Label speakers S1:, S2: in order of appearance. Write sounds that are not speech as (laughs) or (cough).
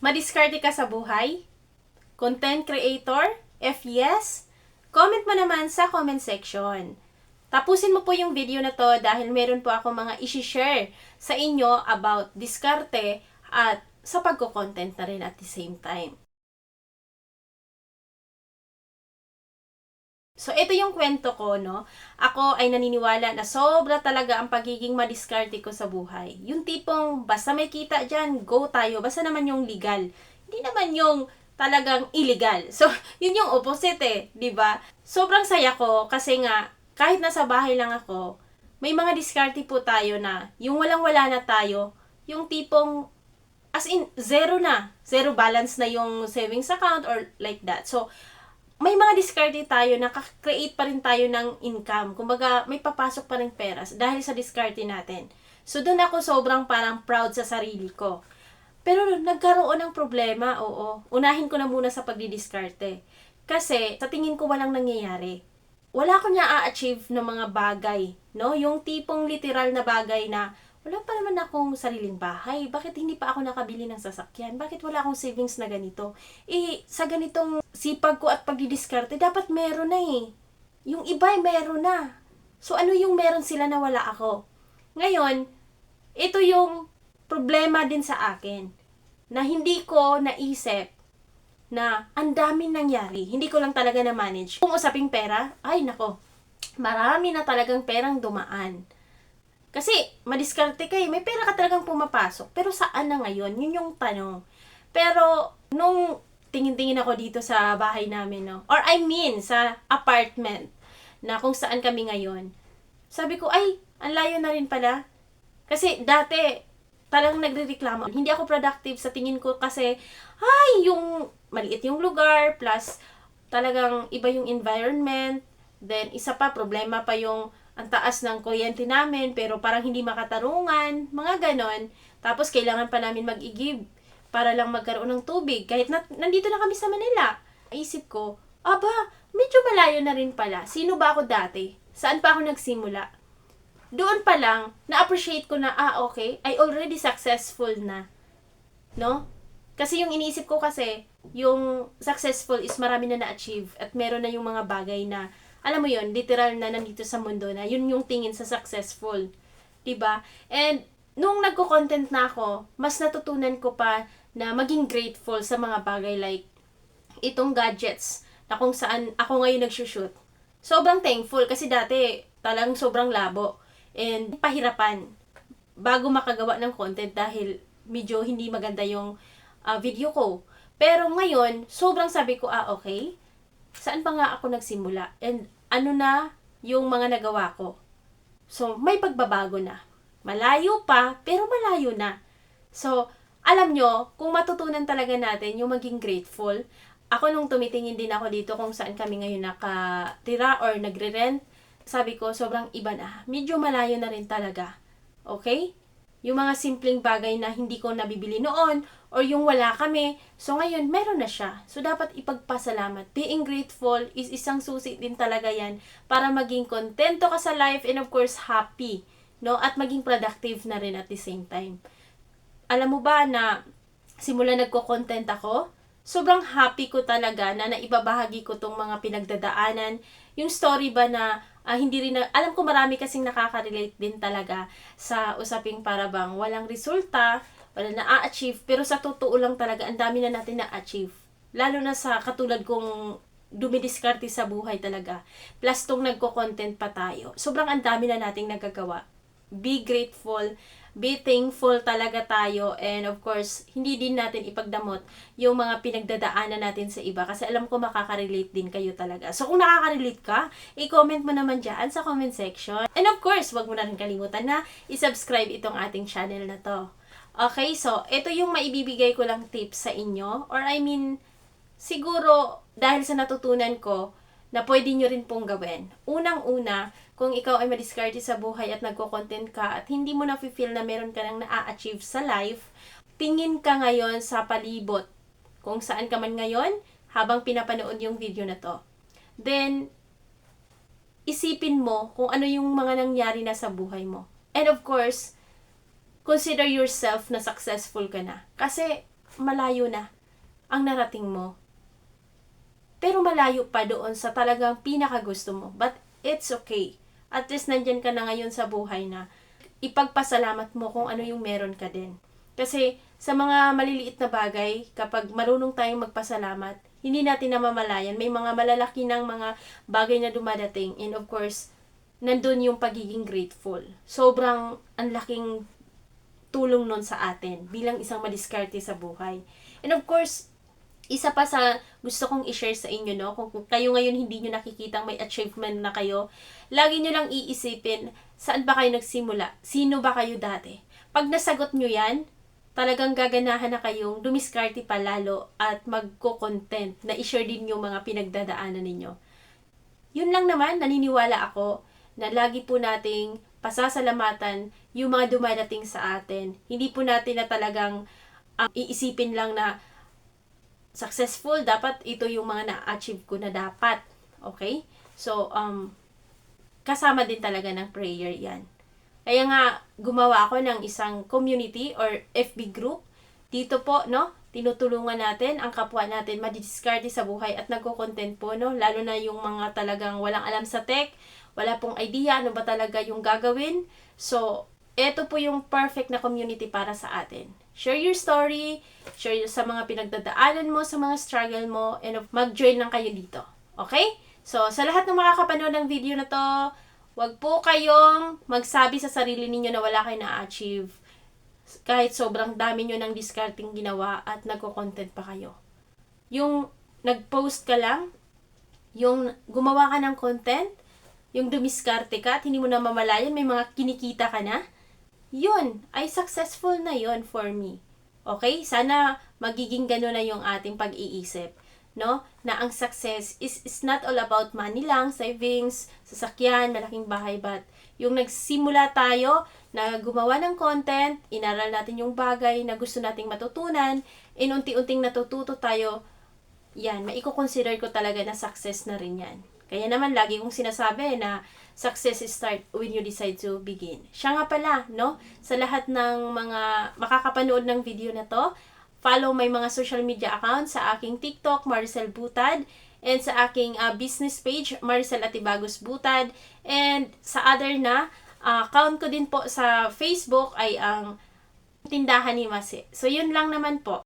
S1: Madiskarte ka sa buhay? Content creator? If yes, comment mo naman sa comment section. Tapusin mo po yung video na to dahil meron po ako mga isi-share sa inyo about diskarte at sa pagko-content na rin at the same time. So, ito yung kwento ko, no? Ako ay naniniwala na sobra talaga ang pagiging madiskarte ko sa buhay. Yung tipong, basta may kita dyan, go tayo. Basta naman yung legal. Hindi naman yung talagang illegal. (laughs) So, yun yung opposite eh, di ba? Sobrang saya ko kasi nga, kahit nasa bahay lang ako, may mga diskarte po tayo na yung walang-wala na tayo, yung tipong as in zero na, zero balance na yung savings account or like that. So, may mga diskarte tayo na create pa rin tayo ng income. Kumbaga, may papasok pa rin pera dahil sa diskarte natin. So, doon ako sobrang parang proud sa sarili ko. Pero nagkaroon ng problema, oo. Unahin ko na muna sa pagdidiskarte. Kasi, sa tingin ko walang nangyayari. Wala ko niya a-achieve ng mga bagay, no? Yung tipong literal na bagay na wala pa naman akong sariling bahay. Bakit hindi pa ako nakabili ng sasakyan? Bakit wala akong savings na ganito? Eh, sa ganitong sipag ko at pagdidiskarte, dapat meron na eh. Yung iba ay meron na. So, ano yung meron sila na wala ako? Ngayon, ito yung problema din sa akin na hindi ko naisip na ang daming nangyari. Hindi ko lang talaga na-manage. Kung usaping pera, ay nako, marami na talagang perang dumaan kasi, madiskarte kayo, may pera ka talagang pumapasok. Pero saan na ngayon? Yun yung tanong. Pero, nung tingin-tingin ako dito sa bahay namin, no? Or I mean, sa apartment na kung saan kami ngayon. Sabi ko, ay, ang layo na rin pala. Kasi dati, talagang nagre-reklamo. Hindi ako productive sa tingin ko kasi, ay, yung maliit yung lugar, plus talagang iba yung environment. Then, isa pa, problema pa yung ang taas ng kuryente namin, pero parang hindi makatarungan, mga ganon. Tapos, kailangan pa namin mag-igib para lang magkaroon ng tubig. Kahit na, nandito na kami sa Manila. Isip ko, aba, medyo malayo na rin pala. Sino ba ako dati? Saan pa ako nagsimula? Doon pa lang, na-appreciate ko na, ah, okay, I already successful na. No? Kasi yung iniisip ko kasi, yung successful is marami na na-achieve at meron na yung mga bagay na alam mo yon literal na nandito sa mundo na yun yung tingin sa successful. ba? And nung nagko-content na ako, mas natutunan ko pa na maging grateful sa mga bagay like itong gadgets na kung saan ako ngayon nagsushoot. Sobrang thankful kasi dati talagang sobrang labo and pahirapan bago makagawa ng content dahil medyo hindi maganda yung uh, video ko. Pero ngayon, sobrang sabi ko, ah, okay, saan pa nga ako nagsimula? And ano na yung mga nagawa ko? So, may pagbabago na. Malayo pa, pero malayo na. So, alam nyo, kung matutunan talaga natin yung maging grateful, ako nung tumitingin din ako dito kung saan kami ngayon nakatira or nagre-rent, sabi ko, sobrang iba na. Medyo malayo na rin talaga. Okay? Yung mga simpleng bagay na hindi ko nabibili noon or yung wala kami. So ngayon, meron na siya. So dapat ipagpasalamat. Being grateful is isang susi din talaga yan para maging kontento ka sa life and of course happy. No? At maging productive na rin at the same time. Alam mo ba na simula nagko-content ako, sobrang happy ko talaga na naibabahagi ko tong mga pinagdadaanan. Yung story ba na uh, hindi rin na, alam ko marami kasing nakaka-relate din talaga sa usaping para bang walang resulta, wala na-achieve, pero sa totoo lang talaga, ang dami na natin na-achieve. Lalo na sa katulad kong dumidiskarte sa buhay talaga. Plus tong nagko-content pa tayo. Sobrang ang dami na nating nagagawa. Be grateful be thankful talaga tayo and of course, hindi din natin ipagdamot yung mga pinagdadaanan natin sa iba kasi alam ko makaka-relate din kayo talaga. So kung nakaka-relate ka, i-comment mo naman dyan sa comment section. And of course, wag mo na rin kalimutan na i-subscribe itong ating channel na to. Okay, so ito yung maibibigay ko lang tips sa inyo or I mean, siguro dahil sa natutunan ko na pwede nyo rin pong gawin. Unang-una, kung ikaw ay madiskarte sa buhay at nagko-content ka at hindi mo na-feel na meron ka nang na-achieve sa life, tingin ka ngayon sa palibot kung saan ka man ngayon habang pinapanood yung video na to. Then, isipin mo kung ano yung mga nangyari na sa buhay mo. And of course, consider yourself na successful ka na. Kasi, malayo na ang narating mo. Pero malayo pa doon sa talagang pinakagusto mo. But it's okay. At least nandyan ka na ngayon sa buhay na ipagpasalamat mo kung ano yung meron ka din. Kasi sa mga maliliit na bagay, kapag marunong tayong magpasalamat, hindi natin namamalayan. May mga malalaki ng mga bagay na dumadating. And of course, nandun yung pagiging grateful. Sobrang ang laking tulong nun sa atin bilang isang madiskarte sa buhay. And of course, isa pa sa gusto kong i-share sa inyo, no? Kung kayo ngayon hindi nyo nakikita may achievement na kayo, lagi nyo lang iisipin, saan ba kayo nagsimula? Sino ba kayo dati? Pag nasagot nyo yan, talagang gaganahan na kayong dumiskarte pa lalo at magko-content na i-share din yung mga pinagdadaanan ninyo. Yun lang naman, naniniwala ako na lagi po nating pasasalamatan yung mga dumadating sa atin. Hindi po natin na talagang um, iisipin lang na successful, dapat ito yung mga na-achieve ko na dapat. Okay? So, um, kasama din talaga ng prayer yan. Kaya nga, gumawa ako ng isang community or FB group. Dito po, no? Tinutulungan natin ang kapwa natin madidiskarte sa buhay at nagko-content po, no? Lalo na yung mga talagang walang alam sa tech, wala pong idea ano ba talaga yung gagawin. So, eto po yung perfect na community para sa atin. Share your story, share sa mga pinagdadaanan mo, sa mga struggle mo, and mag-join lang kayo dito. Okay? So, sa lahat ng makakapanood ng video na to, wag po kayong magsabi sa sarili ninyo na wala kayo na-achieve kahit sobrang dami nyo ng discarding ginawa at nagko-content pa kayo. Yung nag-post ka lang, yung gumawa ka ng content, yung dumiskarte ka at hindi mo na mamalayan, may mga kinikita ka na, yun, ay successful na yun for me. Okay? Sana magiging gano'n na yung ating pag-iisip. No? Na ang success is, is not all about money lang, savings, sasakyan, malaking bahay, but yung nagsimula tayo na gumawa ng content, inaral natin yung bagay na gusto nating matutunan, and unti-unting natututo tayo, yan, maiko-consider ko talaga na success na rin yan. Kaya naman, lagi kong sinasabi na success is start when you decide to begin. Siya nga pala, no? Sa lahat ng mga makakapanood ng video na to, follow my mga social media accounts sa aking TikTok, Maricel Butad, and sa aking uh, business page, Maricel Atibagos Butad, and sa other na, uh, account ko din po sa Facebook ay ang tindahan ni Masi. So, yun lang naman po.